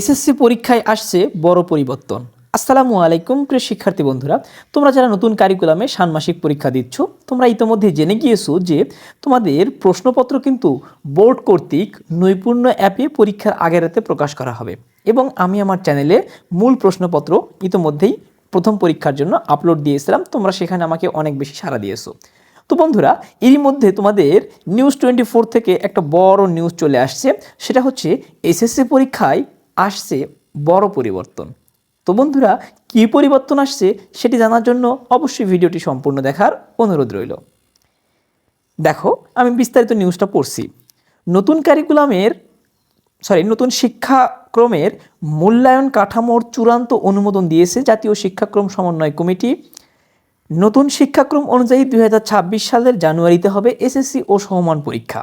SSC পরীক্ষায় আসছে বড় পরিবর্তন। আসসালামু আলাইকুম প্রিয় শিক্ষার্থী বন্ধুরা, তোমরা যারা নতুন কারিকুলামে ষান্মাসিক পরীক্ষা দিচ্ছ, তোমরা ইতিমধ্যে জেনে গিয়েছো যে তোমাদের প্রশ্নপত্র কিন্তু বোর্ড কর্তৃক নৈপুণ্য অ্যাপে পরীক্ষার আগের রাতে প্রকাশ করা হবে এবং আমি আমার চ্যানেলে মূল প্রশ্নপত্র ইতিমধ্যেই প্রথম পরীক্ষার জন্য আপলোড দিয়েছিলাম, তোমরা সেখানে আমাকে অনেক বেশি সাড়া দিয়েছ। তো বন্ধুরা, এরই মধ্যে তোমাদের নিউজ টোয়েন্টি ফোর থেকে একটা বড় নিউজ চলে আসছে, সেটা হচ্ছে এসএসসি পরীক্ষায় আসছে বড় পরিবর্তন। তো বন্ধুরা, কী পরিবর্তন আসছে সেটি জানার জন্য অবশ্যই ভিডিওটি সম্পূর্ণ দেখার অনুরোধ রইল। দেখো, আমি বিস্তারিত নিউজটা পড়ছি। নতুন কারিকুলামের সরি নতুন শিক্ষাক্রমের মূল্যায়ন কাঠামোর চূড়ান্ত অনুমোদন দিয়েছে জাতীয় শিক্ষাক্রম সমন্বয় কমিটি। নতুন শিক্ষাক্রম অনুযায়ী দু হাজার ছাব্বিশ সালের জানুয়ারিতে হবে এসএসসি ও সমমান পরীক্ষা।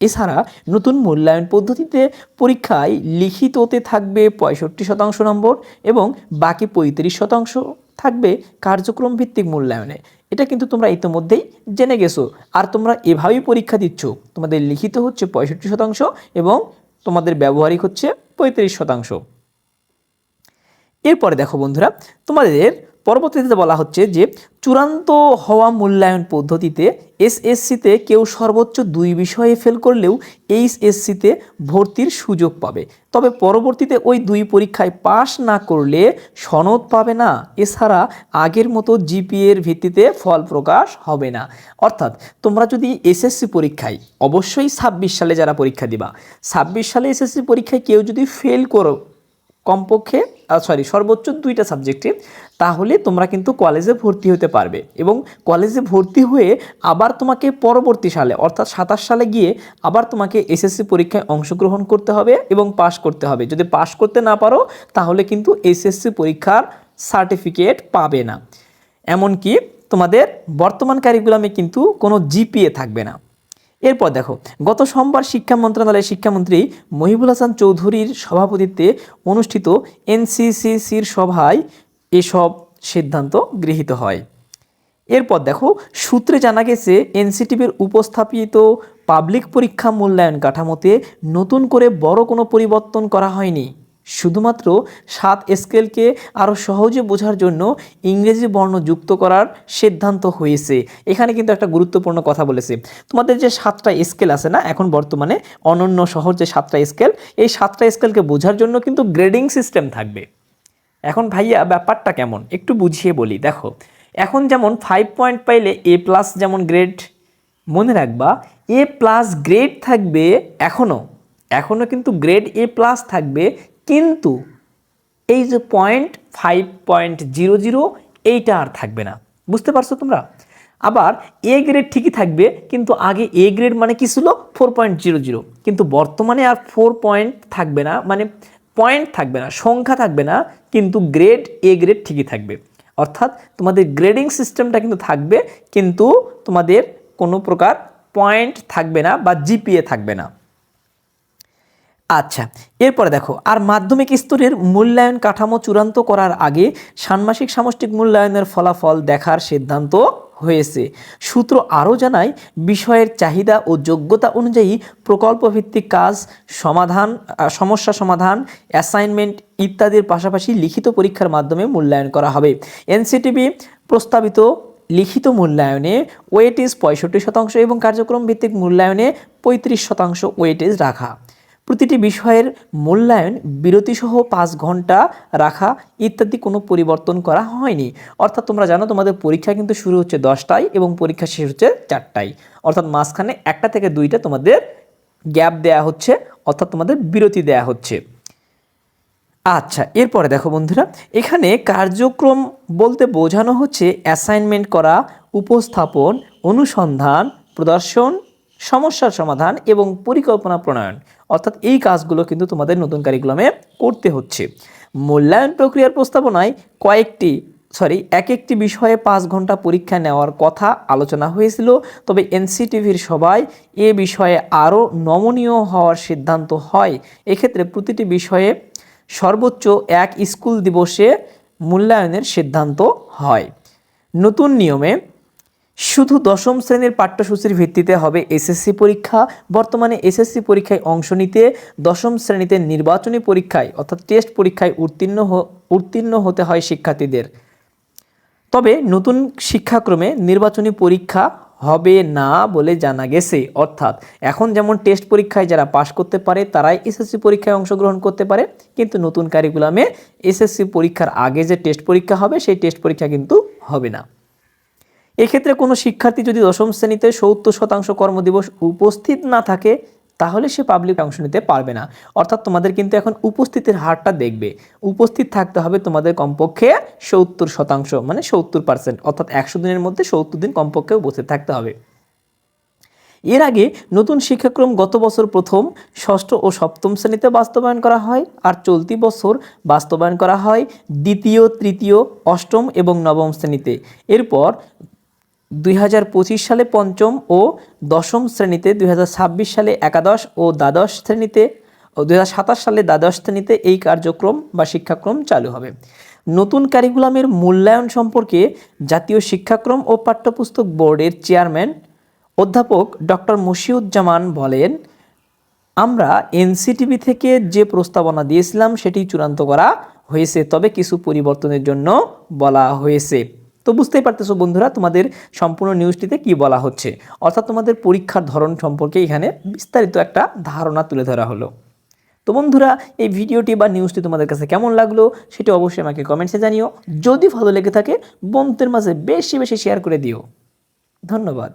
এছাড়া নতুন মূল্যায়ন পদ্ধতিতে পরীক্ষায় লিখিততে থাকবে পঁয়ষট্টি শতাংশ নম্বর এবং বাকি পঁয়ত্রিশ শতাংশ থাকবে কার্যক্রম ভিত্তিক মূল্যায়নে। এটা কিন্তু তোমরা ইতিমধ্যেই জেনে গেছো। আর তোমরা এভাবেই পরীক্ষা দিচ্ছ। তোমাদের লিখিত হচ্ছে পঁয়ষট্টি শতাংশ এবং তোমাদের ব্যবহারিক হচ্ছে পঁয়ত্রিশ শতাংশ। এরপরে দেখো বন্ধুরা, তোমাদের পরবর্তীতে বলা হচ্ছে যে চূড়ান্ত হওয়া মূল্যায়ন পদ্ধতিতে এসএসসিতে কেউ সর্বোচ্চ দুই বিষয়ে ফেল করলেও এইচএসসিতে ভর্তির সুযোগ পাবে। তবে পরবর্তীতে ওই দুই পরীক্ষায় পাশ না করলে সনদ পাবে না। এছাড়া আগের মতো জিপিএর ভিত্তিতে ফল প্রকাশ হবে না। অর্থাৎ তোমরা যদি এসএসসি পরীক্ষায়, অবশ্যই ছাব্বিশ সালে যারা পরীক্ষা দিবা, ছাব্বিশ সালে এসএসসি পরীক্ষায় কেউ যদি ফেল করো কমপক্ষে সরি সর্বোচ্চ দুইটা সাবজেক্টে তাহলে তোমরা কিন্তু কলেজে ভর্তি হতে পারবে। এবং কলেজে ভর্তি হয়ে আবার তোমাকে পরবর্তী সালে, অর্থাৎ সাতাশ সালে গিয়ে আবার তোমাকে এসএসসি পরীক্ষায় অংশগ্রহণ করতে হবে এবং পাশ করতে হবে। যদি পাশ করতে না পারো, তাহলে কিন্তু এসএসসি পরীক্ষার সার্টিফিকেট পাবে না। এমনকি তোমাদের বর্তমান কারিকুলামে কিন্তু কোনো জিপিএ থাকবে না। এরপর দেখো, গত সোমবার শিক্ষা মন্ত্রণালয়ের শিক্ষামন্ত্রী মহিবুল হাসান চৌধুরীর সভাপতিত্বে অনুষ্ঠিত এনসিসিসির সভায় এসব সিদ্ধান্ত গৃহীত হয়। এরপর দেখো, সূত্রে জানা গেছে, এনসিটিভির উপস্থাপিত পাবলিক পরীক্ষা মূল্যায়ন কাঠামোতে নতুন করে বড় কোনো পরিবর্তন করা হয়নি। শুধুমাত্র সাত স্কেলকে আরও সহজে বোঝার জন্য ইংরেজি বর্ণ যুক্ত করার সিদ্ধান্ত হয়েছে। এখানে কিন্তু একটা গুরুত্বপূর্ণ কথা বলেছে। তোমাদের যে সাতটা স্কেল আছে না, এখন বর্তমানে অনন্য শহর যে সাতটা স্কেল, এই সাতটা স্কেলকে বোঝার জন্য কিন্তু গ্রেডিং সিস্টেম থাকবে। এখন ভাইয়া, ব্যাপারটা কেমন? একটু বুঝিয়ে বলি। দেখো, এখন যেমন ফাইভ পয়েন্ট পাইলে এ প্লাস যেমন গ্রেড মনে রাখবা এ প্লাস গ্রেড থাকবে এখনও এখনও কিন্তু গ্রেড এ প্লাস থাকবে কিন্তু এই যে point five point zero zero এইটা আর থাকবে না। বুঝতে পারছ তোমরা? আবার এ গ্রেড ঠিকই থাকবে, কিন্তু আগে এ গ্রেড মানে কি ছিল? ফোর পয়েন্ট জিরো জিরো কিন্তু বর্তমানে আর ফোর পয়েন্ট থাকবে না মানে পয়েন্ট থাকবে না, সংখ্যা থাকবে না, কিন্তু গ্রেড এ গ্রেড ঠিকই থাকবে। অর্থাৎ তোমাদের গ্রেডিং সিস্টেমটা কিন্তু থাকবে, কিন্তু তোমাদের কোনো প্রকার পয়েন্ট থাকবে না বা জিপিএ থাকবে না। আচ্ছা এরপরে দেখো, আর মাধ্যমিক স্তরের মূল্যায়ন কাঠামো চূড়ান্ত করার আগে ষান্মাসিক সামষ্টিক মূল্যায়নের ফলাফল দেখার সিদ্ধান্ত হয়েছে। সূত্র আরও জানায়, বিষয়ের চাহিদা ও যোগ্যতা অনুযায়ী প্রকল্পভিত্তিক কাজ, সমাধান সমস্যা সমাধান, অ্যাসাইনমেন্ট ইত্যাদির পাশাপাশি লিখিত পরীক্ষার মাধ্যমে মূল্যায়ন করা হবে। এনসিটিভি প্রস্তাবিত লিখিত মূল্যায়নে ওয়েটেজ পঁয়ষট্টি শতাংশ এবং কার্যক্রম ভিত্তিক মূল্যায়নে পঁয়ত্রিশ শতাংশ ওয়েটেজ রাখা। প্রতিটি বিষয়ের মূল্যায়ন, বিরতিসহ পাঁচ ঘণ্টা রাখা ইত্যাদি কোনো পরিবর্তন করা হয়নি। অর্থাৎ তোমরা জানো তোমাদের পরীক্ষা কিন্তু শুরু হচ্ছে দশটায় এবং পরীক্ষা শেষ হচ্ছে চারটায়। অর্থাৎ মাঝখানে একটা থেকে দুইটা তোমাদের গ্যাপ দেয়া হচ্ছে, অর্থাৎ তোমাদের বিরতি দেয়া হচ্ছে। আচ্ছা এরপরে দেখো বন্ধুরা, এখানে কার্যক্রম বলতে বোঝানো হচ্ছে অ্যাসাইনমেন্ট করা, উপস্থাপন, অনুসন্ধান, প্রদর্শন সমস্যার সমাধান এবং পরিকল্পনা প্রণয়ন। অর্থাৎ এই কাজগুলো কিন্তু তোমাদের নতুন কারিকুলামে করতে হচ্ছে। মূল্যায়ন প্রক্রিয়ার প্রস্তাবনায় কয়েকটি সরি এক একটি বিষয়ে পাঁচ ঘণ্টা পরীক্ষা নেওয়ার কথা আলোচনা হয়েছিল। তবে এনসিটিভির সবাই এ বিষয়ে আরও নমনীয় হওয়ার সিদ্ধান্ত হয়। এক্ষেত্রে প্রতিটি বিষয়ে সর্বোচ্চ এক স্কুল দিবসে মূল্যায়নের সিদ্ধান্ত হয়। নতুন নিয়মে শুধু দশম শ্রেণির পাঠ্যসূচির ভিত্তিতে হবে এসএসসি পরীক্ষা। বর্তমানে এসএসসি পরীক্ষায় অংশ নিতে দশম শ্রেণীতে নির্বাচনী পরীক্ষায়, অর্থাৎ টেস্ট পরীক্ষায় উত্তীর্ণ উত্তীর্ণ হতে হয় শিক্ষার্থীদের। তবে নতুন শিক্ষাক্রমে নির্বাচনী পরীক্ষা হবে না বলে জানা গেছে। অর্থাৎ এখন যেমন টেস্ট পরীক্ষায় যারা পাশ করতে পারে, তারাই এসএসসি পরীক্ষায় অংশগ্রহণ করতে পারে। কিন্তু নতুন কারিকুলামে এসএসসি পরীক্ষার আগে যে টেস্ট পরীক্ষা হবে, সেই টেস্ট পরীক্ষা কিন্তু হবে না। এক্ষেত্রে কোনো শিক্ষার্থী যদি দশম শ্রেণীতে সত্তর শতাংশ কর্মদিবস উপস্থিত না থাকে, তাহলে সে পাবলিক অংশ নিতে পারবে না। অর্থাৎ তোমাদের কিন্তু এখন উপস্থিতির হারটা দেখবে। উপস্থিত থাকতে হবে তোমাদের কমপক্ষে সত্তর শতাংশ মানে সত্তর পার্সেন্ট অর্থাৎ একশো দিনের মধ্যে সত্তর দিন কমপক্ষে উপস্থিত থাকতে হবে। এর আগে নতুন শিক্ষাক্রম গত বছর প্রথম, ষষ্ঠ ও সপ্তম শ্রেণীতে বাস্তবায়ন করা হয়, আর চলতি বছর বাস্তবায়ন করা হয় দ্বিতীয়, তৃতীয়, অষ্টম এবং নবম শ্রেণীতে। এরপর দুই হাজার পঁচিশ সালে পঞ্চম ও দশম শ্রেণীতে, দুই হাজার ছাব্বিশ সালে একাদশ ও দ্বাদশ শ্রেণীতে ও দু হাজার সাতাশ সালে দ্বাদশ শ্রেণীতে এই কার্যক্রম বা শিক্ষাক্রম চালু হবে। নতুন কারিকুলামের মূল্যায়ন সম্পর্কে জাতীয় শিক্ষাক্রম ও পাঠ্যপুস্তক বোর্ডের চেয়ারম্যান অধ্যাপক ডক্টর মশিউজ্জামান বলেন, আমরা এনসিটিভি থেকে যে প্রস্তাবনা দিয়েছিলাম সেটি চূড়ান্ত করা হয়েছে, তবে কিছু পরিবর্তনের জন্য বলা হয়েছে। তো বুঝতেই পারতেছো বন্ধুরা তোমাদের সম্পূর্ণ নিউজটিতে কি বলা হচ্ছে। অর্থাৎ তোমাদের পরীক্ষার ধরন সম্পর্কে এখানে বিস্তারিত একটা ধারণা তুলে ধরা হলো। তো বন্ধুরা, এই ভিডিওটি বা নিউজটি তোমাদের কাছে কেমন লাগল সেটি অবশ্যই আমাকে কমেন্টসে জানিও। যদি ভালো লেগে থাকে, বন্ধুদের মাঝে বেশি বেশি শেয়ার করে দিও। ধন্যবাদ।